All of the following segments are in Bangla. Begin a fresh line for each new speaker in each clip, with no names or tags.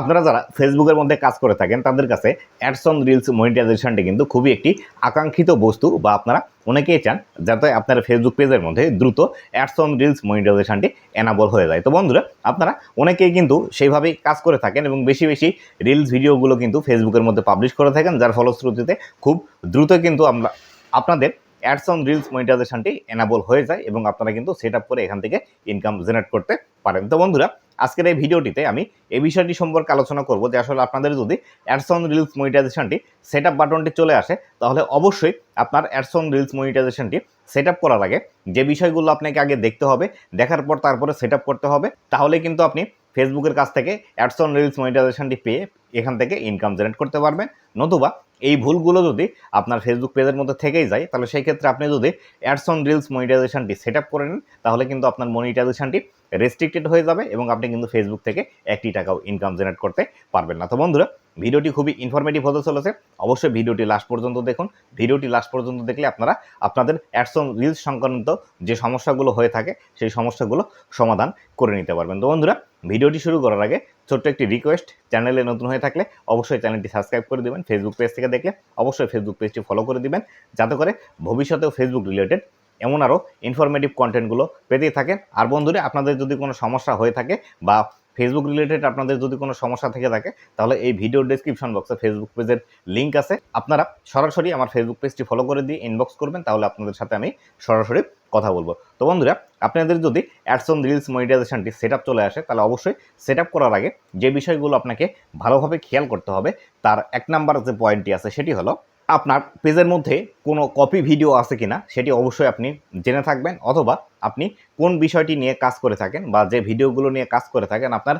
আপনারা যারা ফেসবুকের মধ্যে কাজ করে থাকেন, তাদের কাছে অ্যাডস অন রিলস মনিটাইজেশনটি কিন্তু খুবই একটি আকাঙ্ক্ষিত বস্তু বা আপনারা অনেকেই চান যাতে আপনার ফেসবুক পেজের মধ্যে দ্রুত অ্যাডস অন রিলস মনিটাইজেশনটি এনাবল হয়ে যায়। তো বন্ধুরা, আপনারা অনেকেই কিন্তু সেইভাবেই কাজ করে থাকেন এবং বেশি বেশি রিলস ভিডিওগুলো কিন্তু ফেসবুকের মধ্যে পাবলিশ করে থাকেন, যার ফলশ্রুতিতে খুব দ্রুত কিন্তু আমরা আপনাদের অ্যাডস অন রিলস মনিটাইজেশনটি এনাবল হয়ে যায় এবং আপনারা কিন্তু সেট আপ করে এখান থেকে ইনকাম জেনারেট করতে পারেন। তো বন্ধুরা, আজকের এই ভিডিওটিতে আমি এই বিষয়টি সম্পর্কে আলোচনা করব যে আসলে আপনাদের যদি অ্যাডস অন রিলস মনিটাইজেশনটি সেট আপ বাটনটি চলে আসে, তাহলে অবশ্যই আপনার অ্যাডস অন রিলস মনিটাইজেশনটি সেট আপ করার আগে যে বিষয়গুলো আপনাকে আগে দেখতে হবে, দেখার পর তারপরে সেট আপ করতে হবে, তাহলে কিন্তু আপনি ফেসবুকের কাছ থেকে অ্যাডস অন রিলস মনিটাইজেশনটি পেয়ে এখান থেকে ইনকাম জেনারেট করতে পারবেন। নতুবা এই ভুলগুলো যদি আপনার ফেসবুক পেজের মধ্যে থেকেই যায়, তাহলে সেই ক্ষেত্রে আপনি যদি অ্যাডস অন রিলস মনিটাইজেশনটি সেট আপ করে নেন, তাহলে কিন্তু আপনার মনিটাইজেশনটি রেস্ট্রিক্টেড হয়ে যাবে এবং আপনি কিন্তু ফেসবুক থেকে একটি টাকাও ইনকাম জেনারেট করতে পারবেন না। তো বন্ধুরা ভিডিওটি খুবই ইনফরমেটিভ হতে চলেছে। অবশ্যই ভিডিওটি লাস্ট পর্যন্ত দেখুন। ভিডিওটি লাস্ট পর্যন্ত দেখলে আপনারা আপনাদের অ্যাডস অন রিলস সংক্রান্ত যে সমস্যাগুলো হয়ে থাকে, সেই সমস্যাগুলো সমাধান করে নিতে পারবেন। তো বন্ধুরা, ভিডিওটি শুরু করার আগে ছোট্ট একটি রিকোয়েস্ট চ্যানেলে নতুন হয়ে থাকলে অবশ্যই চ্যানেলটি সাবস্ক্রাইব করে দেবেন। ফেসবুক পেজ থেকে দেখলে অবশ্যই ফেসবুক পেজটি ফলো করে দিবেন। যাতে করে ভবিষ্যতেও ফেসবুক রিলেটেড এমন আরও ইনফরমেটিভ কন্টেন্টগুলো পেতেই থাকেন আর বন্ধুরা, আপনাদের যদি কোনো সমস্যা হয়ে থাকে বা ফেসবুক রিলেটেড আপনাদের যদি কোনো সমস্যা থেকে থাকে, তাহলে এই ভিডিওর ডেসক্রিপশন বক্সে ফেসবুক পেজের লিঙ্ক আছে। আপনারা সরাসরি আমার ফেসবুক পেজটি ফলো করে দিয়ে ইনবক্স করবেন, তাহলে আপনাদের সাথে আমি সরাসরি কথা বলব। তো বন্ধুরা, আপনাদের যদি অ্যাডস অন রিলস মনিটাইজেশনটি সেট চলে আসে, তাহলে অবশ্যই সেট আপ করার আগে যে বিষয়গুলো আপনাকে ভালোভাবে খেয়াল করতে হবে, তার এক নাম্বার যে পয়েন্টটি আছে, সেটি হলো আপনার পেজের মধ্যে কোনো কপি ভিডিও আছে কিনা, সেটি অবশ্যই আপনি জেনে থাকবেন, অথবা আপনি কোন বিষয়টি নিয়ে কাজ করে থাকেন বা যে ভিডিওগুলো নিয়ে কাজ করে থাকেন, আপনার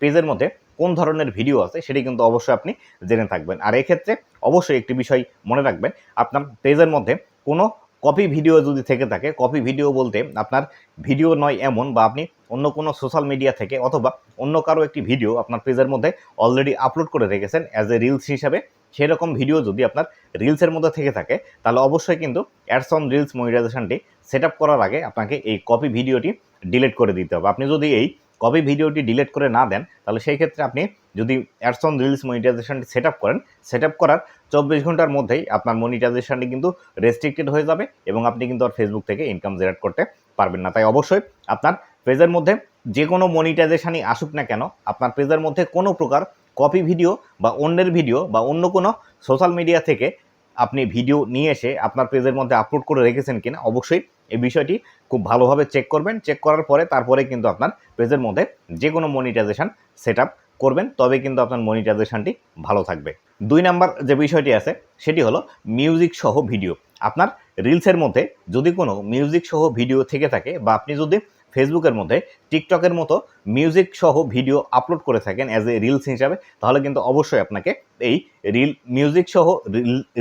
পেজের মধ্যে কোন ধরনের ভিডিও আছে সেটি কিন্তু অবশ্যই আপনি জেনে থাকবেন। আর এক্ষেত্রে অবশ্যই একটি বিষয় মনে রাখবেন, আপনার পেজের মধ্যে কোনো কপি ভিডিও যদি থেকে থাকে কপি ভিডিও বলতে আপনার ভিডিও নয় এমন বা আপনি অন্য কোনো সোশ্যাল মিডিয়া থেকে অথবা অন্য কারও একটি ভিডিও আপনার পেজের মধ্যে অলরেডি আপলোড করে রেখেছেন অ্যাজ এ রিলস হিসাবে, সেরকম ভিডিও যদি আপনার রিলসের মধ্যে থেকে থাকে, তাহলে অবশ্যই কিন্তু অ্যাডস অন রিলস মনিটাইজেশনটি সেট আপ করার আগে আপনাকে এই কপি ভিডিওটি ডিলিট করে দিতে হবে। আপনি যদি এই কপি ভিডিওটি ডিলিট করে না দেন, তাহলে সেই ক্ষেত্রে আপনি যদি অ্যাডস অন রিলস মনিটাইজেশনটি সেট আপ করেন সেট আপ করার চব্বিশ ঘণ্টার মধ্যেই আপনার মনিটাইজেশনটি কিন্তু রেস্ট্রিক্টেড হয়ে যাবে এবং আপনি কিন্তু আর ফেসবুক থেকে ইনকাম জেনারেট করতে পারবেন না। তাই অবশ্যই আপনার পেজের মধ্যে যে কোনো মনিটাইজেশনই আসুক না কেন, আপনার পেজের মধ্যে কোনো প্রকার কপি ভিডিও বা অন্যের ভিডিও বা অন্য কোনো সোশ্যাল মিডিয়া থেকে আপনি ভিডিও নিয়ে এসে আপনার পেজের মধ্যে আপলোড করে রেখেছেন কিনা, অবশ্যই এই বিষয়টি খুব ভালোভাবে চেক করবেন। চেক করার পরে তারপরে কিন্তু আপনার পেজের মধ্যে যে কোনো মনিটাইজেশান সেট করবেন, তবে কিন্তু আপনার মনিটাইজেশানটি ভালো থাকবে। দুই নাম্বার যে বিষয়টি আছে, সেটি হলো মিউজিক সহ ভিডিও আপনার রিলসের মধ্যে যদি কোনো মিউজিক সহ ভিডিও থেকে থাকে বা আপনি যদি ফেসবুকের মধ্যে টিকটকের মতো মিউজিক সহ ভিডিও আপলোড করে থাকেন অ্যাজ এ রিলস হিসাবে, তাহলে কিন্তু অবশ্যই আপনাকে এই রিল মিউজিক সহ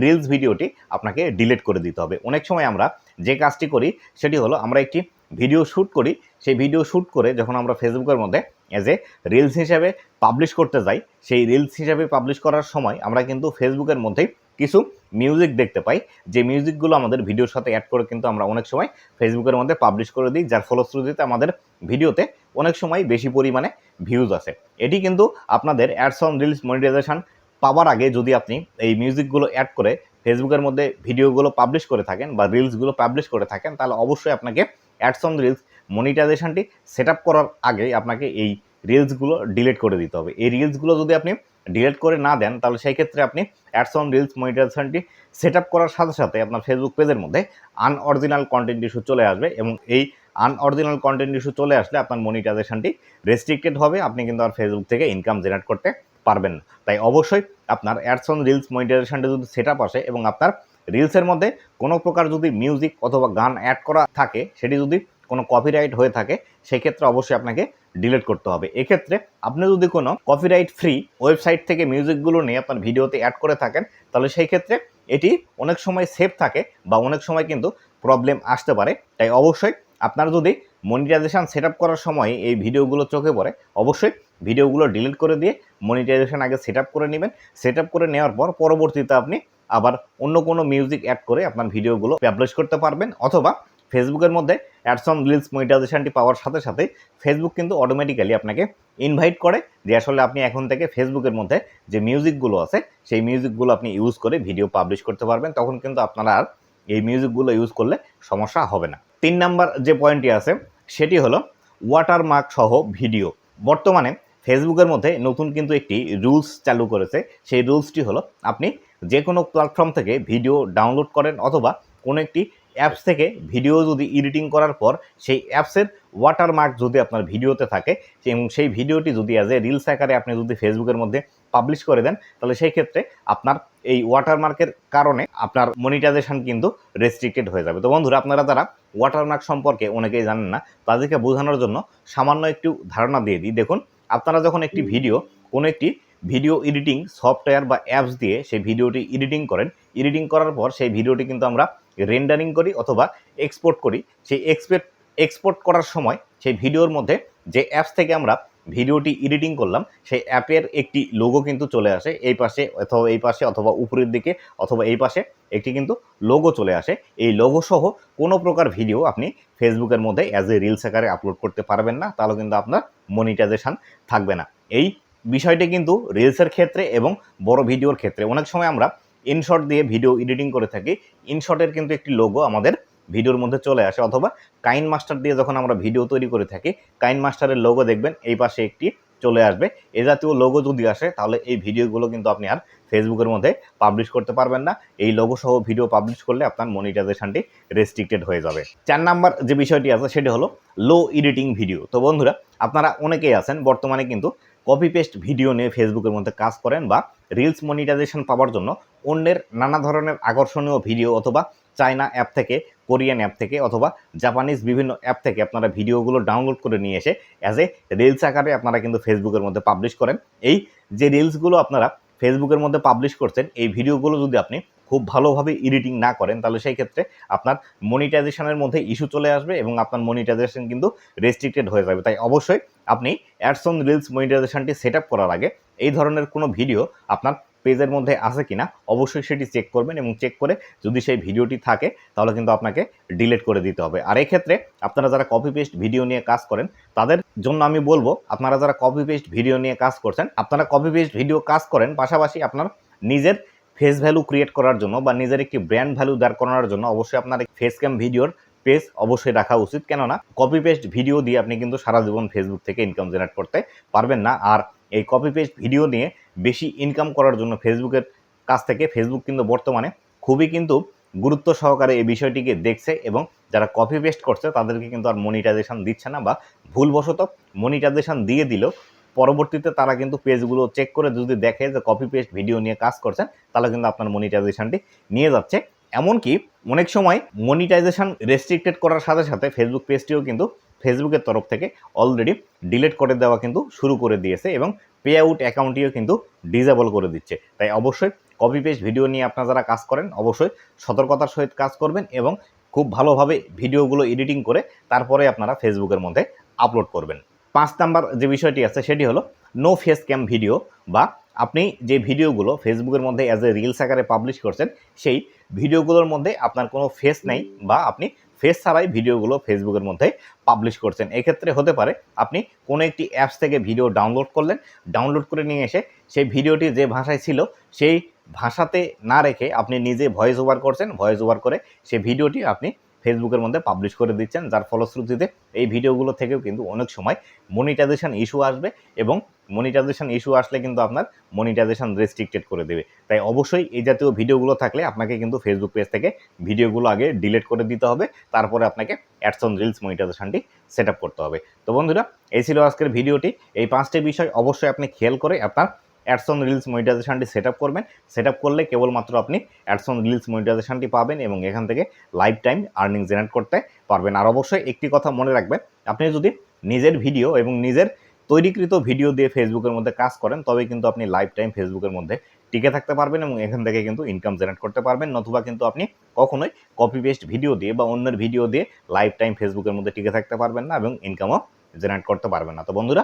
রিলস ভিডিওটি আপনাকে ডিলিট করে দিতে হবে। অনেক সময় আমরা যে কাজটি করি, সেটি হলো আমরা একটি ভিডিও শ্যুট করি, সেই ভিডিও শ্যুট করে যখন আমরা ফেসবুকের মধ্যে অ্যাজ এ রিলস হিসাবে পাবলিশ করতে যাই, সেই রিলস হিসাবে পাবলিশ করার সময় আমরা কিন্তু ফেসবুকের মধ্যেই কিছু মিউজিক দেখতে পাই, যে মিউজিকগুলো আমাদের ভিডিওর সাথে অ্যাড করে কিন্তু আমরা অনেক সময় ফেসবুকের মধ্যে পাবলিশ করে দিই, যার ফলশ্রুতিতে আমাদের ভিডিওতে অনেক সময় বেশি পরিমাণে ভিউজ আসে। এটি কিন্তু আপনাদের অ্যাডস অন রিলস মনিটাইজেশন পাওয়ার আগে যদি আপনি এই মিউজিকগুলো অ্যাড করে ফেসবুকের মধ্যে ভিডিওগুলো পাবলিশ করে থাকেন বা রিলসগুলো পাবলিশ করে থাকেন, তাহলে অবশ্যই আপনাকে অ্যাডস অন রিলস মনিটাইজেশনটি সেট আপ করার আগে আপনাকে এই রিলসগুলো ডিলিট করে দিতে হবে। এই রিলসগুলো যদি আপনি ডিলিট করে না দেন, তাহলে সেই ক্ষেত্রে আপনি অ্যাডস অন রিলস মনিটাইজেশনটি সেট আপ করার সাথে সাথে আপনার ফেসবুক পেজের মধ্যে আনঅরিজিনাল কন্টেন্ট ইস্যু চলে আসবে এবং এই আনঅরিজিনাল কন্টেন্ট ইস্যু চলে আসলে আপনার মনিটাইজেশনটি রেস্ট্রিক্টেড হবে, আপনি কিন্তু আর ফেসবুক থেকে ইনকাম জেনারেট করতে পারবেন না। তাই অবশ্যই আপনার অ্যাডস অন রিলস মনিটাইজেশনটি যদি সেট আপ আসে এবং আপনার রিলসের মধ্যে কোনো প্রকার যদি মিউজিক অথবা গান অ্যাড করা থাকে, সেটি যদি কোনো কপিরাইট হয়ে থাকে, সেক্ষেত্রে অবশ্যই আপনাকে ডিলিট করতে হবে। এক্ষেত্রে আপনি যদি কোনো কপিরাইট ফ্রি ওয়েবসাইট থেকে মিউজিকগুলো নিয়ে আপনার ভিডিওতে অ্যাড করে থাকেন, তাহলে সেই ক্ষেত্রে এটি অনেক সময় সেফ থাকে বা অনেক সময় কিন্তু প্রবলেম আসতে পারে। তাই অবশ্যই আপনার যদি মনিটাইজেশান সেট আপ করার সময় এই ভিডিওগুলো চোখে পড়ে, অবশ্যই ভিডিওগুলো ডিলিট করে দিয়ে মনিটাইজেশান আগে সেট করে নেবেন। সেট করে নেওয়ার পর পরবর্তীতে আপনি আবার অন্য কোনো মিউজিক অ্যাড করে আপনার ভিডিওগুলো পাবলিশ করতে পারবেন অথবা ফেসবুকের মধ্যে অ্যাডস অন রিলস মনিটাইজেশনটি পাওয়ার সাথে সাথে ফেসবুক কিন্তু অটোমেটিক্যালি আপনাকে ইনভাইট করে যে আসলে আপনি এখন থেকে ফেসবুকের মধ্যে যে মিউজিকগুলো আছে, সেই মিউজিকগুলো আপনি ইউজ করে ভিডিও পাবলিশ করতে পারবেন। তখন কিন্তু আপনারা আর এই মিউজিকগুলো ইউজ করলে সমস্যা হবে না। তিন নাম্বার যে পয়েন্টটি আছে, সেটি হলো ওয়াটারমার্ক সহ ভিডিও বর্তমানে ফেসবুকের মধ্যে নতুন কিন্তু একটি রুলস চালু করেছে। সেই রুলসটি হলো আপনি যে কোনো প্ল্যাটফর্ম থেকে ভিডিও ডাউনলোড করেন অথবা কোনো একটি অ্যাপস থেকে ভিডিও যদি এডিটিং করার পর সেই অ্যাপসের ওয়াটারমার্ক যদি আপনার ভিডিওতে থাকে, এবং সেই ভিডিওটি যদি অ্যাজ এ রিলস আকারে আপনি যদি ফেসবুকের মধ্যে পাবলিশ করে দেন, তাহলে সেই ক্ষেত্রে আপনার এই ওয়াটারমার্কের কারণে আপনার মনিটাইজেশন কিন্তু রেস্ট্রিক্টেড হয়ে যাবে। তো বন্ধুরা, আপনারা যারা ওয়াটারমার্ক সম্পর্কে অনেকেই জানেন না, তাদেরকে বোঝানোর জন্য সামান্য একটু ধারণা দিয়ে দিই। দেখুন, আপনারা যখন একটি ভিডিও কোনো একটি ভিডিও এডিটিং সফটওয়্যার বা অ্যাপস দিয়ে সেই ভিডিওটি এডিটিং করেন। এডিটিং করার পর সেই ভিডিওটি কিন্তু আমরা রেন্ডারিং করি অথবা এক্সপোর্ট করি। সেই এক্সপোর্ট এক্সপোর্ট করার সময় সেই ভিডিওর মধ্যে যে অ্যাপস থেকে আমরা ভিডিওটি এডিটিং করলাম, সেই অ্যাপের একটি লোগো কিন্তু চলে আসে। এই পাশে অথবা এই পাশে অথবা উপরের দিকে অথবা এই পাশে একটি কিন্তু লোগো চলে আসে। এই লোগো সহ কোনো প্রকার ভিডিও আপনি ফেসবুকের মধ্যে অ্যাজ এ রিলস আকারে আপলোড করতে পারবেন না। তাহলে কিন্তু আপনার মনিটাইজেশান থাকবে না। এই বিষয়টি কিন্তু রিলসের ক্ষেত্রে এবং বড় ভিডিওর ক্ষেত্রে। অনেক সময় আমরা ইনশট দিয়ে ভিডিও এডিটিং করে থাকি। ইনশটের কিন্তু একটি লোগো আমাদের ভিডিওর মধ্যে চলে আসে। অথবা কাইন মাস্টার দিয়ে যখন আমরা ভিডিও তৈরি করে থাকি কাইন মাস্টারের লোগো দেখবেন, এই পাশে একটি চলে আসবে। এ জাতীয় লোগো যদি আসে, তাহলে এই ভিডিওগুলো কিন্তু আপনি আর ফেসবুকের মধ্যে পাবলিশ করতে পারবেন না। এই লোগো সহ ভিডিও পাবলিশ করলে আপনার মনিটাইজেশনটি রেস্ট্রিক্টেড হয়ে যাবে। চার নাম্বার যে বিষয়টি আছে, সেটি হলো লো এডিটিং ভিডিও তো বন্ধুরা, আপনারা অনেকেই আছেন, বর্তমানে কিন্তু কপি পেস্ট ভিডিও নিয়ে ফেসবুকের মধ্যে কাজ করেন বা রিলস মনিটাইজেশন পাওয়ার জন্য অন্যের নানা ধরনের আকর্ষণীয় ভিডিও অথবা চায়না অ্যাপ থেকে কোরিয়ান অ্যাপ থেকে অথবা জাপানিজ বিভিন্ন অ্যাপ থেকে আপনারা ভিডিওগুলো ডাউনলোড করে নিয়ে এসে অ্যাজ এ রিলস আকারে আপনারা কিন্তু ফেসবুকের মধ্যে পাবলিশ করেন। এই যে রিলসগুলো আপনারা ফেসবুকের মধ্যে পাবলিশ করছেন, এই ভিডিওগুলো যদি আপনি খুব ভালোভাবে এডিটিং না করেন, তাহলে সেই ক্ষেত্রে আপনার মনিটাইজেশনের মধ্যে ইস্যু চলে আসবে এবং আপনার মনিটাইজেশন কিন্তু রেস্ট্রিক্টেড হয়ে যাবে। তাই অবশ্যই আপনি অ্যাডস অন রিলস মনিটাইজেশনটি সেট করার আগে এই ধরনের কোনো ভিডিও আপনার পেজের মধ্যে আছে কিনা অবশ্যই সেটি চেক করবেন এবং চেক করে যদি সেই ভিডিওটি থাকে, তাহলে কিন্তু আপনাকে ডিলিট করে দিতে হবে। আর এক্ষেত্রে আপনারা যারা কপি পেস্ট ভিডিও নিয়ে কাজ করেন, তাদের জন্য আমি বলব, আপনারা যারা কপি পেস্ট ভিডিও নিয়ে কাজ করছেন, আপনারা কপি পেস্ট ভিডিও কাজ করেন, পাশাপাশি আপনার নিজের ফেস ভ্যালু ক্রিয়েট করার জন্য বা নিজের একটি ব্র্যান্ড ভ্যালু দাঁড় করানোর জন্য অবশ্যই আপনার ফেস ক্যাম ভিডিওর পেজ অবশ্যই রাখা উচিত। কেননা কপি পেস্ট ভিডিও দিয়ে আপনি কিন্তু সারা জীবন ফেসবুক থেকে ইনকাম জেনারেট করতে পারবেন না। আর এই কপি পেস্ট ভিডিও নিয়ে বেশি ইনকাম করার জন্য ফেসবুকের কাছ থেকে ফেসবুক কিন্তু বর্তমানে খুবই কিন্তু গুরুত্ব সহকারে এই বিষয়টিকে দেখছে এবং যারা কপি পেস্ট করছে তাদেরকে কিন্তু আর মনিটাইজেশন দিচ্ছে না বা ভুলবশত মনিটাইজেশন দিয়ে দিলেও পরবর্তীতে তারা কিন্তু পেজগুলো চেক করে যদি দেখে যে কপি পেস্ট ভিডিও নিয়ে কাজ করছেন, তাহলে কিন্তু আপনার মনিটাইজেশনটি নিয়ে যাচ্ছে। এমনকি অনেক সময় মনিটাইজেশন রেস্ট্রিক্টেড করার সাথে সাথে ফেসবুক পেজটিও কিন্তু ফেসবুকের তরফ থেকে অলরেডি ডিলিট করে দেওয়া কিন্তু শুরু করে দিয়েছে এবং পে আউট অ্যাকাউন্টটিও কিন্তু ডিজেবল করে দিচ্ছে। তাই অবশ্যই কপি পেস্ট ভিডিও নিয়ে আপনারা যারা কাজ করেন, অবশ্যই সতর্কতার সহিত কাজ করবেন এবং খুব ভালোভাবে ভিডিওগুলো এডিটিং করে তারপরে আপনারা ফেসবুকের মধ্যে আপলোড করবেন। পাঁচ নাম্বার যে বিষয়টি আছে, সেটি হলো নো ফেস ক্যাম ভিডিও বা আপনি যে ভিডিওগুলো ফেসবুকের মধ্যে অ্যাজ এ রিলস আকারে পাবলিশ করছেন, সেই ভিডিওগুলোর মধ্যে আপনার কোনো ফেস নেই বা আপনি ফেস ছাড়াই ভিডিওগুলো ফেসবুকের মধ্যে পাবলিশ করছেন। এক্ষেত্রে হতে পারে আপনি কোনো একটি অ্যাপস থেকে ভিডিও ডাউনলোড করলেন ডাউনলোড করে নিয়ে এসে সেই ভিডিওটি যে ভাষায় ছিল, সেই ভাষাতে না রেখে আপনি নিজে ভয়েস ওভার করছেন ভয়েস ওভার করে সেই ভিডিওটি আপনি ফেসবুকের মধ্যে পাবলিশ করে দিচ্ছেন, যার ফলশ্রুতিতে এই ভিডিওগুলো থেকেও কিন্তু অনেক সময় মনিটাইজেশন ইস্যু আসবে এবং মনিটাইজেশন ইস্যু আসলে কিন্তু আপনার মনিটাইজেশন রেস্ট্রিক্টেড করে দেবে। তাই অবশ্যই এই জাতীয় ভিডিওগুলো থাকলে আপনাকে কিন্তু ফেসবুক পেজ থেকে ভিডিওগুলো আগে ডিলিট করে দিতে হবে, তারপরে আপনাকে অ্যাডসন রিলস মনিটাইজেশনটি সেট করতে হবে। তো বন্ধুরা, এই ছিল আজকের ভিডিওটি। এই পাঁচটি বিষয় অবশ্যই আপনি খেয়াল করে আপনার অ্যাডসন রিলস মনিটাইজেশনটি সেট আপ করবেন। সেট আপ করলে কেবলমাত্র আপনি অ্যাডসন রিলস মনিটাইজেশনটি পাবেন এবং এখান থেকে লাইফ টাইম আর্নিং জেনারেট করতে পারবেন। আর অবশ্যই একটি কথা মনে রাখবেন, আপনি যদি নিজের ভিডিও এবং নিজের তৈরিকৃত ভিডিও দিয়ে ফেসবুকের মধ্যে কাজ করেন, তবে কিন্তু আপনি লাইফ টাইম ফেসবুকের মধ্যে টিকে থাকতে পারবেন এবং এখান থেকে কিন্তু ইনকাম জেনারেট করতে পারবেন। নতুবা কিন্তু আপনি কখনোই কপি পেস্ট ভিডিও দিয়ে বা অন্যের ভিডিও দিয়ে লাইফ টাইম ফেসবুকের মধ্যে টিকে থাকতে পারবেন না এবং ইনকামও জেনারেট করতে পারবেন না। তো বন্ধুরা